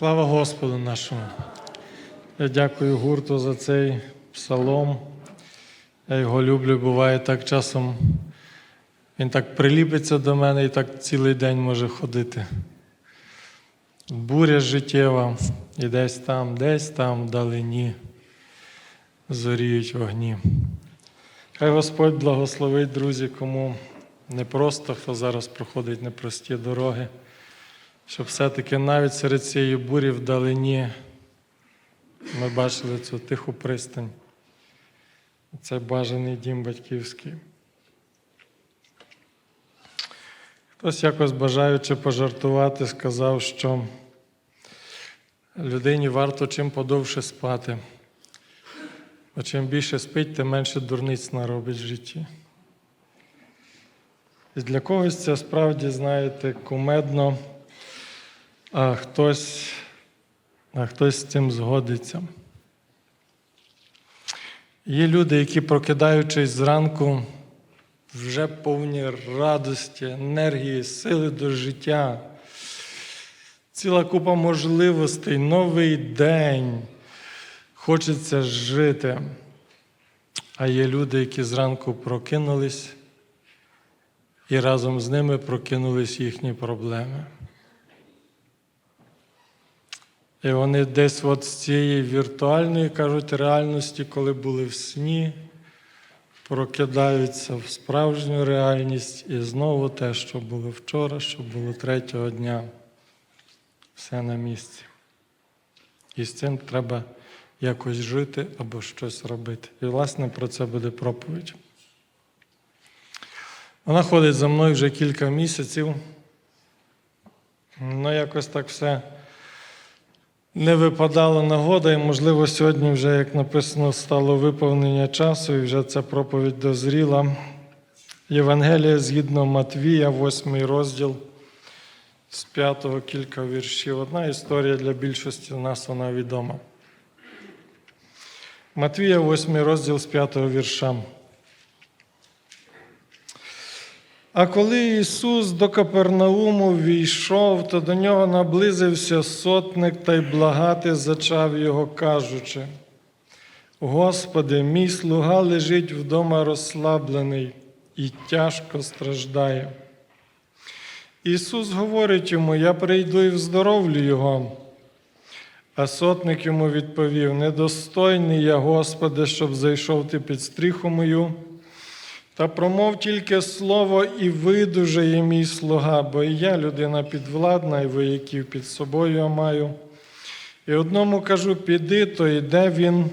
Слава Господу нашому. Я дякую гурту за цей псалом. Я його люблю, буває так часом. Він так приліпиться до мене і так цілий день може ходити. Буря життєва, і десь там, десь там вдалині зоріють вогні. Хай Господь благословить, друзі, кому не просто, хто зараз проходить непрості дороги, щоб все-таки навіть серед цієї бурі вдалині ми бачили цю тиху пристань. Це бажаний дім батьківський. Хтось якось бажаючи пожартувати, сказав, що людині варто чим подовше спати. Бо чим більше спить, тим менше дурниць наробить в житті. І для когось це справді, знаєте, кумедно, а хтось, а хтось з цим згодиться. Є люди, які, прокидаючись зранку, вже повні радості, енергії, сили до життя, ціла купа можливостей, новий день. Хочеться жити. А є люди, які зранку прокинулись, і разом з ними прокинулись їхні проблеми. І вони десь от з цієї віртуальної, кажуть, реальності, коли були в сні, прокидаються в справжню реальність і знову те, що було вчора, що було третього дня. Все на місці. І з цим треба якось жити або щось робити. І, власне, про це буде проповідь. Вона ходить за мною вже кілька місяців. Ну, якось так все не випадала нагода, і, можливо, сьогодні, вже, як написано, стало виповнення часу, і вже ця проповідь дозріла. Євангелія згідно Матвія, 8 розділ, з 5 кілька віршів. Одна історія для більшості нас вона відома. Матвія, 8 розділ з 5 вірша. А коли Ісус до Капернауму війшов, то до нього наблизився сотник та й благати зачав його, кажучи: Господи, мій слуга лежить вдома розслаблений і тяжко страждає. Ісус говорить йому: Я прийду і вздоровлю його. А сотник йому відповів: Недостойний я, Господи, щоб зайшов ти під стріху мою. Та промов тільки слово і видужає мій слуга, бо і я людина підвладна, і вояків під собою маю. І одному кажу, піди, то йде він.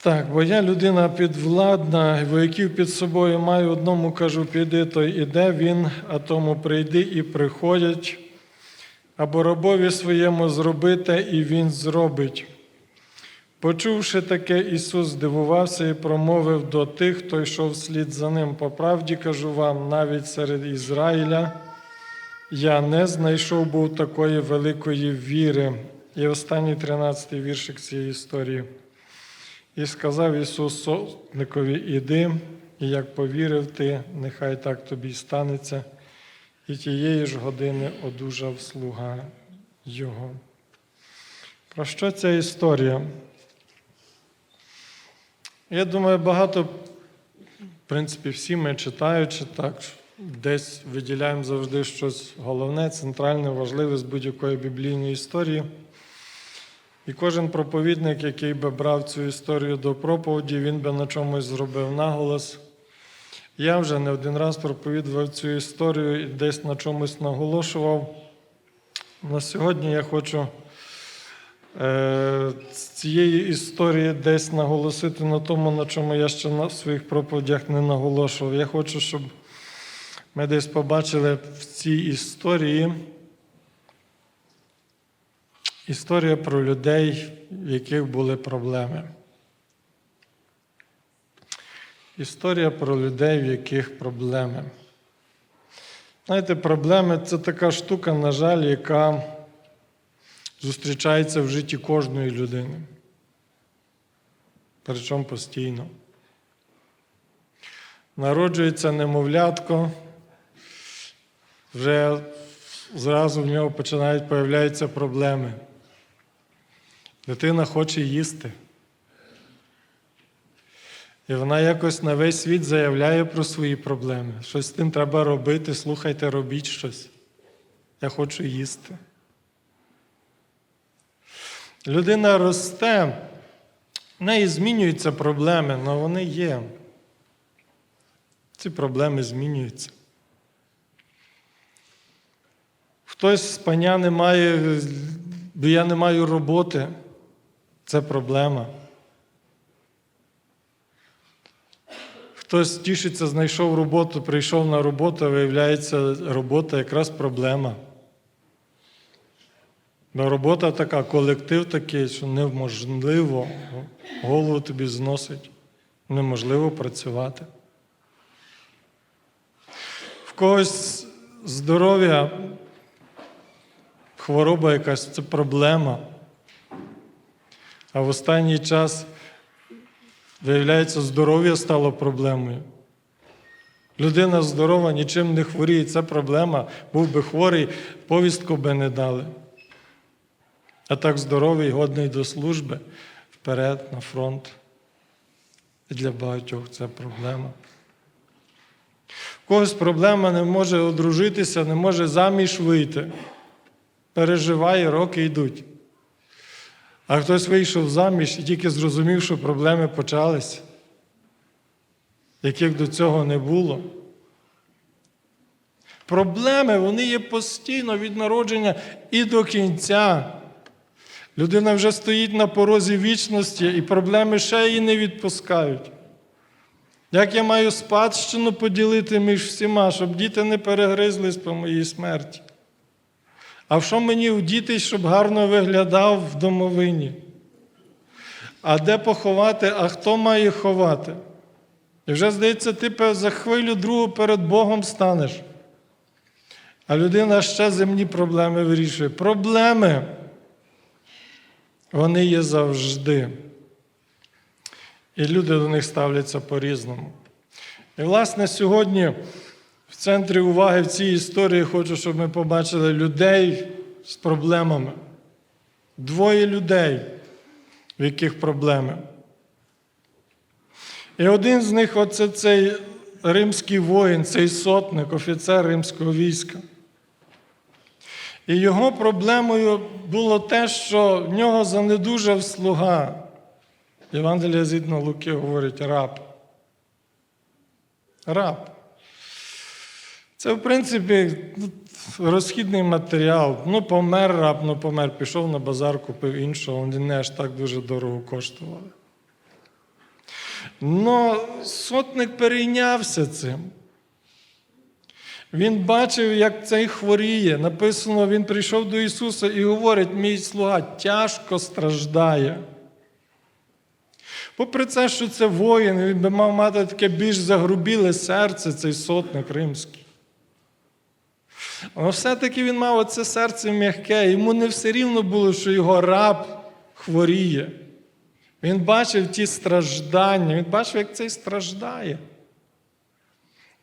Так, бо я людина підвладна, вояків під собою маю, одному кажу, піди, то іде він, а тому прийди і приходять або рабові своєму зробити, і Він зробить. Почувши таке, Ісус здивувався і промовив до тих, хто йшов слід за ним. По правді кажу вам, навіть серед Ізраїля я не знайшов був такої великої віри. І останній 13-й віршик цієї історії. І сказав Ісус сотникові, іди, і як повірив ти, нехай так тобі станеться і тієї ж години одужав слуга Його. Про що ця історія? Я думаю, багато, в принципі, всі ми читаючи так, десь виділяємо завжди щось головне, центральне, важливе з будь-якої біблійної історії. І кожен проповідник, який би брав цю історію до проповіді, він би на чомусь зробив наголос. Я вже не один раз проповідував цю історію і десь на чомусь наголошував. На сьогодні я хочу е, з цієї історії десь наголосити на тому, на чому я ще на своїх проповідях не наголошував. Я хочу, щоб ми десь побачили в цій історії історія про людей, в яких були проблеми. Історія про людей, в яких проблеми. Знаєте, проблеми це така штука, на жаль, яка зустрічається в житті кожної людини. Причому постійно. народжується немовлятко, вже зразу в нього починають появлятися проблеми. Дитина хоче їсти. І вона якось на весь світ заявляє про свої проблеми. Щось з тим треба робити, слухайте, робіть щось. Я хочу їсти. Людина росте, в неї змінюються проблеми, але вони є. Ці проблеми змінюються. Хтось з паня не має, бо я не маю роботи. Це проблема. Хтось тішиться, знайшов роботу, прийшов на роботу, а виявляється, робота якраз проблема. Бо робота така, колектив такий, що неможливо, голову тобі зносить, неможливо працювати. В когось здоров'я, хвороба якась це проблема. А в останній час, виявляється, здоров'я стало проблемою. Людина здорова, нічим не хворіє, це проблема. Був би хворий, повістку би не дали. А так здоровий, годний до служби, вперед, на фронт. І для багатьох це проблема. В когось проблема не може одружитися, не може заміж вийти. Переживає, роки йдуть. А хтось вийшов заміж і тільки зрозумів, що проблеми почались, яких до цього не було. Проблеми вони є постійно від народження і до кінця. Людина вже стоїть на порозі вічності, і проблеми ще її не відпускають. Як я маю спадщину поділити між всіма, щоб діти не перегризлись по моїй смерті? А в що мені вдітись, щоб гарно виглядав в домовині? А де поховати, а хто має ховати? І вже, здається, ти за хвилю другу перед Богом станеш. А людина ще земні проблеми вирішує. Проблеми. Вони є завжди. І люди до них ставляться по-різному. І, власне, сьогодні в центрі уваги в цій історії хочу, щоб ми побачили людей з проблемами. Двоє людей, в яких проблеми. І один з них оце цей римський воїн, цей сотник, офіцер римського війська. І його проблемою було те, що в нього занедужав слуга. Євангелія згідно Луки говорить раб. Раб. Це, в принципі, розхідний матеріал. Ну, помер раб, ну помер, пішов на базар, купив іншого, вони не аж так дуже дорого коштували. Но сотник перейнявся цим. Він бачив, як цей хворіє. Написано, він прийшов до Ісуса і говорить: мій слуга тяжко страждає. Попри це, що це воїн, він би мав мати таке більш загрубіле серце, цей сотник римський. Але все-таки він мав оце серце м'яке, йому не все рівно було, що його раб хворіє. Він бачив ті страждання, він бачив, як цей страждає.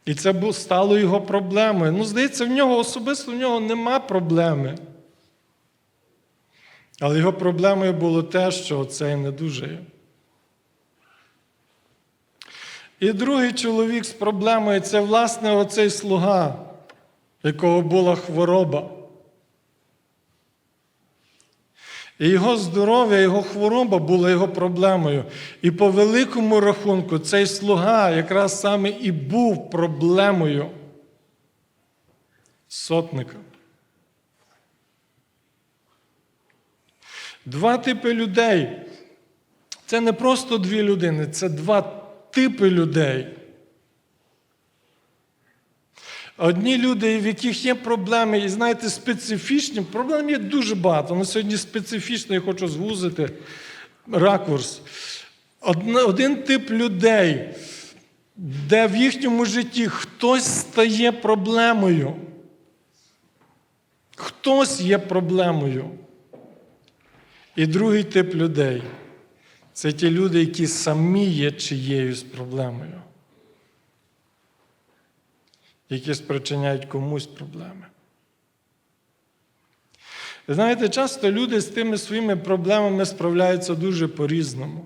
І це стало його проблемою. Ну, здається, в нього особисто в нього нема проблеми. Але його проблемою було те, що цей не дуже. І другий чоловік з проблемою це, власне, оцей слуга, якого була хвороба. І його здоров'я, його хвороба була його проблемою. І по великому рахунку, цей слуга якраз саме і був проблемою сотника. Два типи людей. Це не просто дві людини, це два типи людей. Одні люди, в яких є проблеми, і знаєте, специфічні, проблем є дуже багато. На сьогодні специфічно я хочу звузити ракурс. Один тип людей, де в їхньому житті хтось стає проблемою. Хтось є проблемою. І другий тип людей це ті люди, які самі є чиєюсь проблемою. Які спричиняють комусь проблеми. Знаєте, часто люди з тими своїми проблемами справляються дуже по-різному.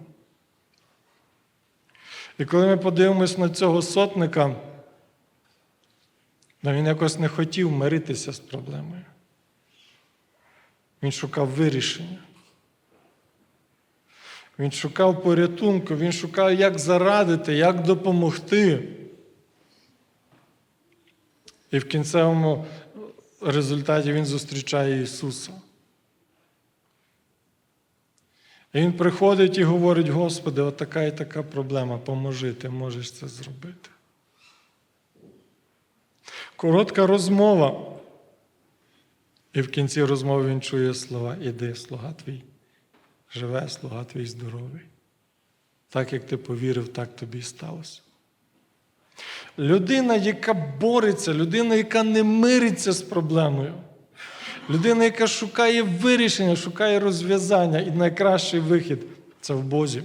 І коли ми подивимось на цього сотника, то він якось не хотів миритися з проблемою. Він шукав вирішення. Він шукав порятунку, він шукав, як зарадити, як допомогти. І в кінцевому результаті він зустрічає Ісуса. І Він приходить і говорить: Господи, от така і така проблема, поможи, ти можеш це зробити. Коротка розмова. І в кінці розмови він чує слова: Іди, слуга твій, живе, слуга твій здоровий. Так як ти повірив, так тобі сталося. Людина, яка бореться, людина, яка не мириться з проблемою, людина, яка шукає вирішення, шукає розв'язання і найкращий вихід це в Бозі.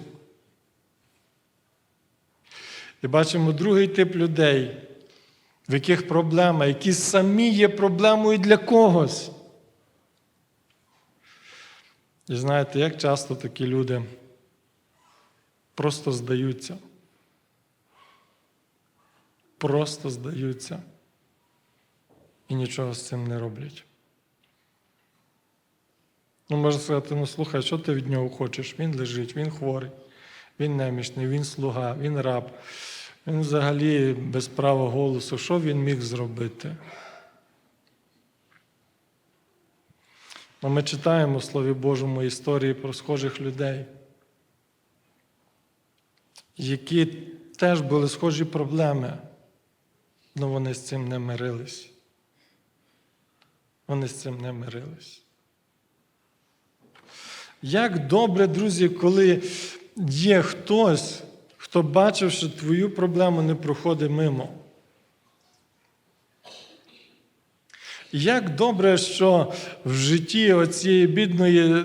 І бачимо другий тип людей, в яких проблема, які самі є проблемою для когось. І знаєте, як часто такі люди просто здаються. Просто здаються і нічого з цим не роблять. Ну, можна сказати, ну слухай, що ти від нього хочеш? Він лежить, він хворий, він немічний, він слуга, він раб, він взагалі без права голосу. Що він міг зробити? Ну, Ми читаємо в Слові Божому історії про схожих людей, які теж були схожі проблеми, але вони з цим не мирились. Вони з цим не мирились. Як добре, друзі, коли є хтось, хто бачив, що твою проблему не проходить мимо. Як добре, що в житті оцієї бідної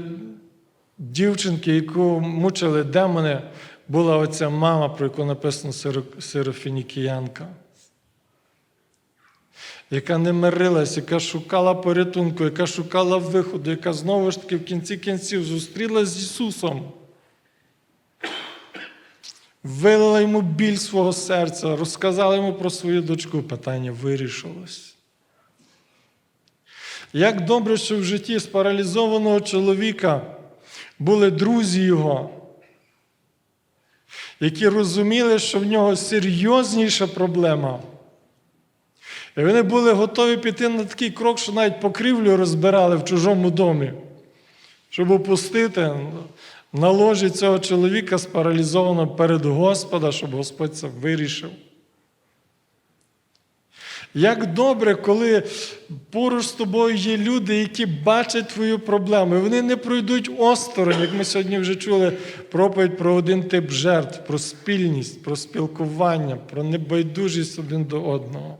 дівчинки, яку мучили демони, була оця мама, про яку написано сирофінікіянка, яка не мирилась, яка шукала порятунку, яка шукала виходу, яка знову ж таки в кінці кінців зустрілася з Ісусом. Вилила йому біль свого серця, розказала йому про свою дочку, питання вирішилось. Як добре, що в житті спаралізованого чоловіка були друзі його, які розуміли, що в нього серйозніша проблема. І вони були готові піти на такий крок, що навіть покрівлю розбирали в чужому домі, щоб опустити на ложі цього чоловіка спаралізованого перед Господа, щоб Господь це вирішив. Як добре, коли поруч з тобою є люди, які бачать твою проблему, і вони не пройдуть осторонь, як ми сьогодні вже чули проповідь про один тип жертв, про спільність, про спілкування, про небайдужість один до одного.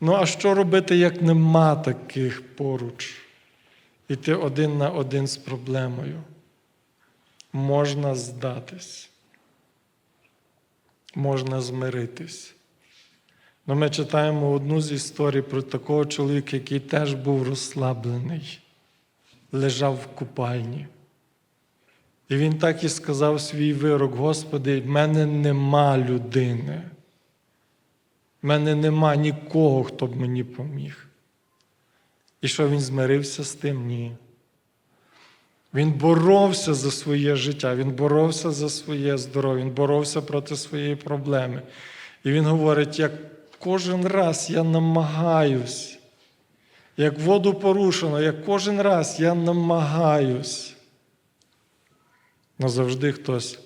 Ну, а що робити, як нема таких поруч? І ти один на один з проблемою? Можна здатись, можна змиритись. Ну, Ми читаємо одну з історій про такого чоловіка, який теж був розслаблений, лежав в купальні. І він так і сказав свій вирок: Господи, в мене нема людини. В мене нема нікого, хто б мені поміг. І що він змирився з тим? Ні. Він боровся за своє життя, він боровся за своє здоров'я, він боровся проти своєї проблеми. І він говорить, як кожен раз я намагаюсь, як воду порушено, як кожен раз я намагаюсь. Но завжди хтось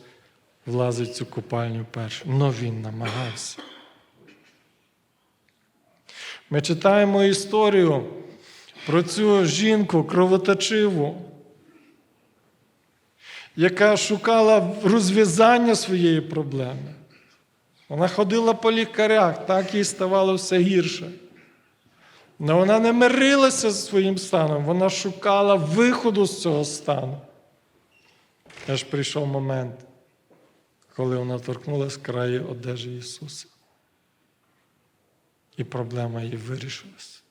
влазить в цю купальню першим. Но він намагався. Ми читаємо історію про цю жінку кровоточиву, яка шукала розв'язання своєї проблеми. Вона ходила по лікарях, так їй ставало все гірше. Але вона не мирилася з своїм станом, вона шукала виходу з цього стану. Аж прийшов момент, коли вона торкнулася краю одежі Ісуса. І проблема її вирішилась.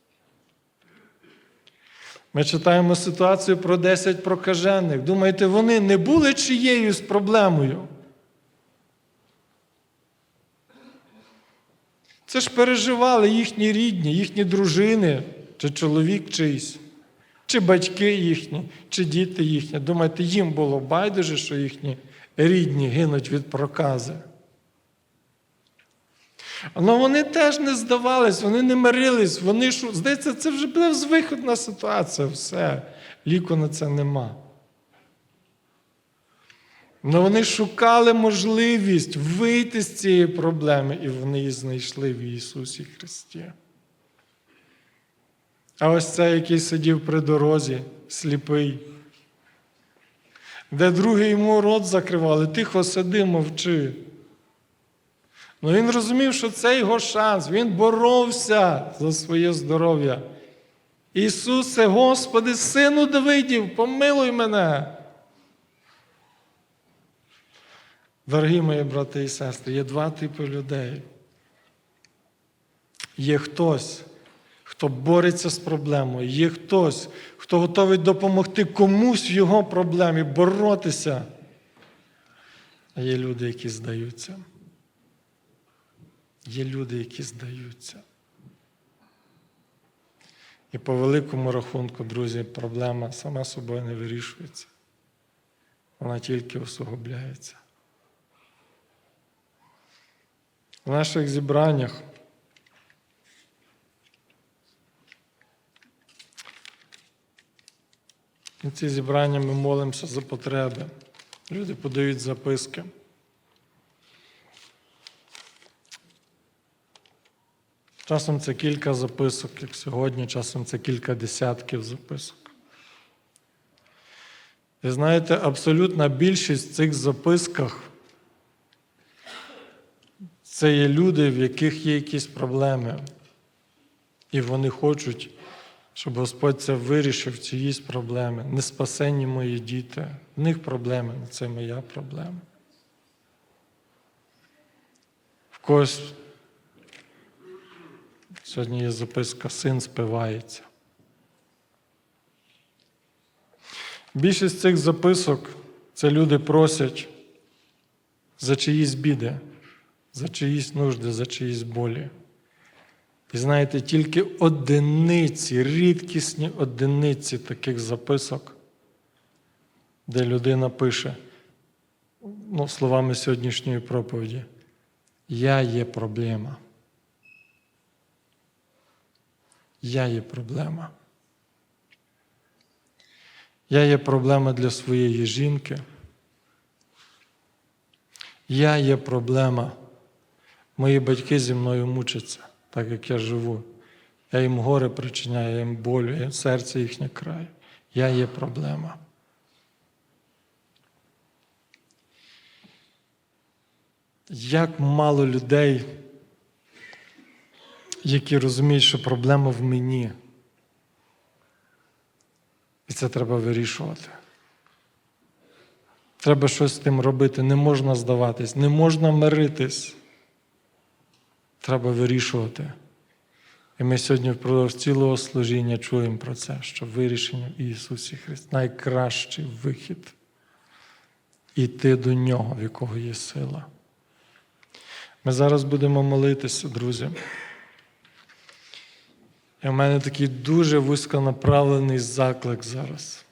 Ми читаємо ситуацію про 10 прокажених. Думаєте, вони не були чиєюсь проблемою? Це ж переживали їхні рідні, їхні дружини, чи чоловік чийсь, чи батьки їхні, чи діти їхні. Думаєте, їм було байдуже, що їхні рідні гинуть від прокази. Але вони теж не здавались, вони не мирились, вони шу... здається, це вже була звиходна ситуація, все, ліку на це нема. Але вони шукали можливість вийти з цієї проблеми, і вони її знайшли в Ісусі Христі. А ось цей, який сидів при дорозі, сліпий, де другий йому рот закривали, тихо сиди, мовчи. Ну він розумів, що це його шанс, він боровся за своє здоров'я. Ісусе, Господи, сину Давидів, помилуй мене. Дорогі мої брати і сестри, є два типи людей. Є хтось, хто бореться з проблемою, є хтось, хто готовий допомогти комусь в його проблемі, боротися. А є люди, які здаються. Є люди, які здаються. І по великому рахунку, друзі, проблема сама собою не вирішується. Вона тільки усугубляється. В наших зібраннях ці зібрання ми молимося за потреби. Люди подають записки. Часом це кілька записок, як сьогодні, часом це кілька десятків записок. І знаєте, абсолютна більшість в цих записках це є люди, в яких є якісь проблеми. І вони хочуть, щоб Господь це вирішив, ці є проблеми. Не спасені мої діти. В них проблеми, це моя проблема. В когось Сьогодні є записка Син спивається. Більшість цих записок це люди просять за чиїсь біди, за чиїсь нужди, за чиїсь болі. І знаєте, тільки одиниці, рідкісні одиниці таких записок, де людина пише, ну, словами сьогоднішньої проповіді, я є проблема. Я є проблема. Я є проблема для своєї жінки. Я є проблема. Мої батьки зі мною мучаться, так як я живу. Я їм горе причиняю, я їм болю, я серце їхнє край. Я є проблема. Як мало людей які розуміють, що проблема в мені. І це треба вирішувати. Треба щось з тим робити. Не можна здаватись, не можна миритись. Треба вирішувати. І ми сьогодні впродовж цілого служіння чуємо про це, що вирішення в Ісусі Христі найкращий вихід. Іти до Нього, в якого є сила. Ми зараз будемо молитися, друзі. І в мене такий дуже вузьконаправлений заклик зараз.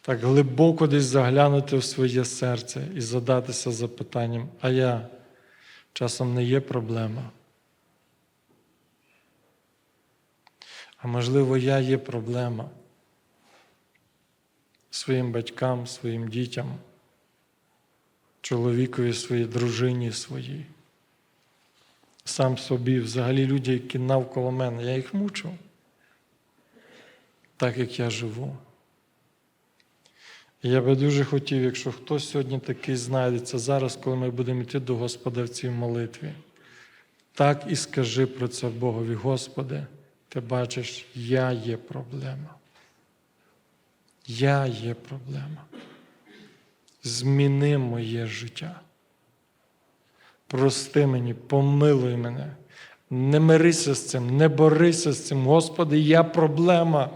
Так глибоко десь заглянути в своє серце і задатися запитанням, а я часом не є проблема. А можливо, я є проблема своїм батькам, своїм дітям, чоловікові своїй, дружині своїй сам собі, взагалі люди, які навколо мене, я їх мучу, так як я живу. Я би дуже хотів, якщо хтось сьогодні такий знайдеться зараз, коли ми будемо йти до Господа в цій молитві, так і скажи про це Богові, Господи, ти бачиш, я є проблема. Я є проблема. Зміни моє життя. Прости мені, помилуй мене. Не мирися з цим, не борися з цим. Господи, я проблема.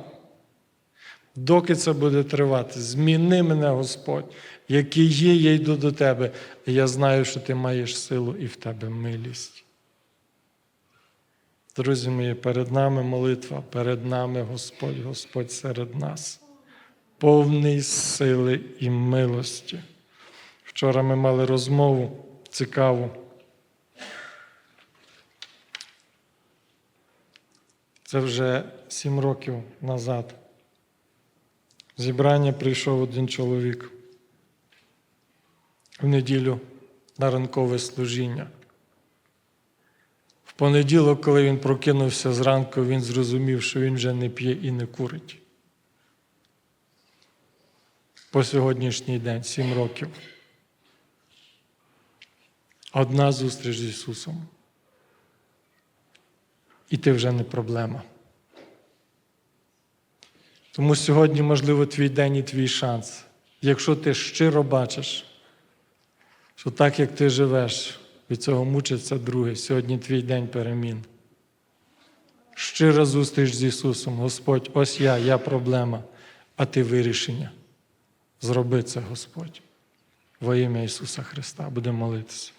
Доки це буде тривати, зміни мене, Господь, який є, я йду до Тебе. І я знаю, що Ти маєш силу і в Тебе милість. Друзі мої, перед нами молитва, перед нами Господь, Господь серед нас, повний сили і милості. Вчора ми мали розмову цікаву. Це вже сім років назад. В Зібрання прийшов один чоловік в неділю на ранкове служіння. В понеділок, коли він прокинувся зранку, він зрозумів, що він вже не п'є і не курить. По сьогоднішній день, сім років. Одна зустріч з Ісусом. І ти вже не проблема. Тому сьогодні, можливо, твій день і твій шанс. Якщо ти щиро бачиш, що так, як ти живеш, від цього мучиться друге, сьогодні твій день перемін. Щира зустріч з Ісусом. Господь, ось я, я проблема, а ти вирішення. Зроби це, Господь. Во ім'я Ісуса Христа. Будемо молитися.